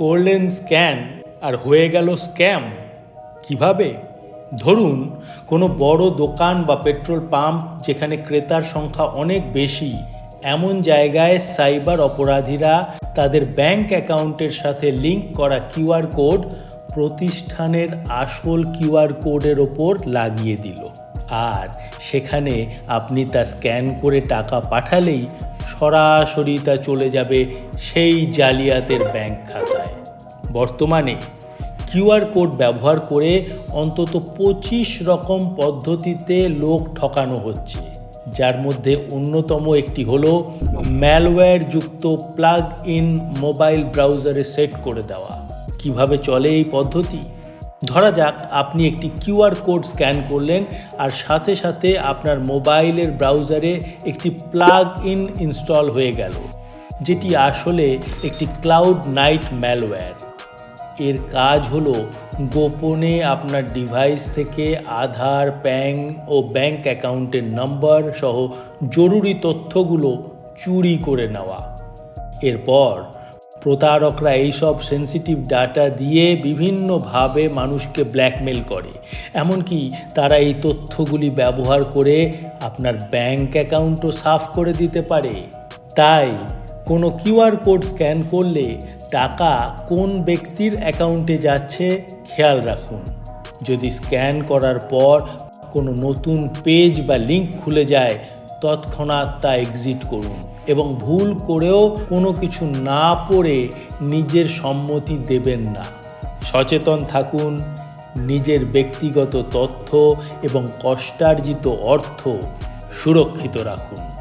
করলেন স্ক্যান আর হয়ে গেল স্ক্যাম। কীভাবে? ধরুন, কোনো বড় দোকান বা পেট্রোল পাম্প যেখানে ক্রেতার সংখ্যা অনেক বেশি, এমন জায়গায় সাইবার অপরাধীরা তাদের ব্যাংক অ্যাকাউন্টের সাথে লিংক করা কিউআর কোড প্রতিষ্ঠানের আসল কিউআর কোডের ওপর লাগিয়ে দিল। আর সেখানে আপনি তা স্ক্যান করে টাকা পাঠালেই সরাসরি তা চলে যাবে সেই জালিয়াতের ব্যাংক খাতায় বর্তমানে কিউআর কোড ব্যবহার করে অন্তত পঁচিশ রকম পদ্ধতিতে লোক ঠকানো হচ্ছে। যার মধ্যে অন্যতম একটি হল ম্যালওয়্যার যুক্ত প্লাগ ইন মোবাইল ব্রাউজারে সেট করে দেওয়া। কীভাবে চলে এই পদ্ধতি? ধরা যাক, আপনি একটি কিউআর কোড স্ক্যান করলেন আর সাথে সাথে আপনার মোবাইলের ব্রাউজারে একটি প্লাগ ইন ইনস্টল হয়ে গেল, যেটি আসলে একটি ক্লাউড নাইট ম্যালওয়্যার এর কাজ হলো গোপনে আপনার ডিভাইস থেকে আধার প্যান ও ব্যাংক অ্যাকাউন্টের নম্বর সহ জরুরি তথ্যগুলো চুরি করে নেওয়া। এরপর প্রতারকরা এইসব সেন্সিটিভ ডাটা দিয়ে বিভিন্নভাবে মানুষকে ব্ল্যাকমেল করে। এমনকি তারা এই তথ্যগুলি ব্যবহার করে আপনার ব্যাংক অ্যাকাউন্টও সাফ করে দিতে পারে। তাই কোনো কিউআর কোড স্ক্যান করলে টাকা কোন ব্যক্তির অ্যাকাউন্টে যাচ্ছে, খেয়াল রাখুন। যদি স্ক্যান করার পর কোনো নতুন পেজ বা লিংক খুলে যায়, তৎক্ষণাৎ তা এক্সিট করুন এবং ভুল করেও কোনো কিছু না পড়ে নিজের সম্মতি দেবেন না। সচেতন থাকুন, নিজের ব্যক্তিগত তথ্য এবং কষ্টার্জিত অর্থ সুরক্ষিত রাখুন।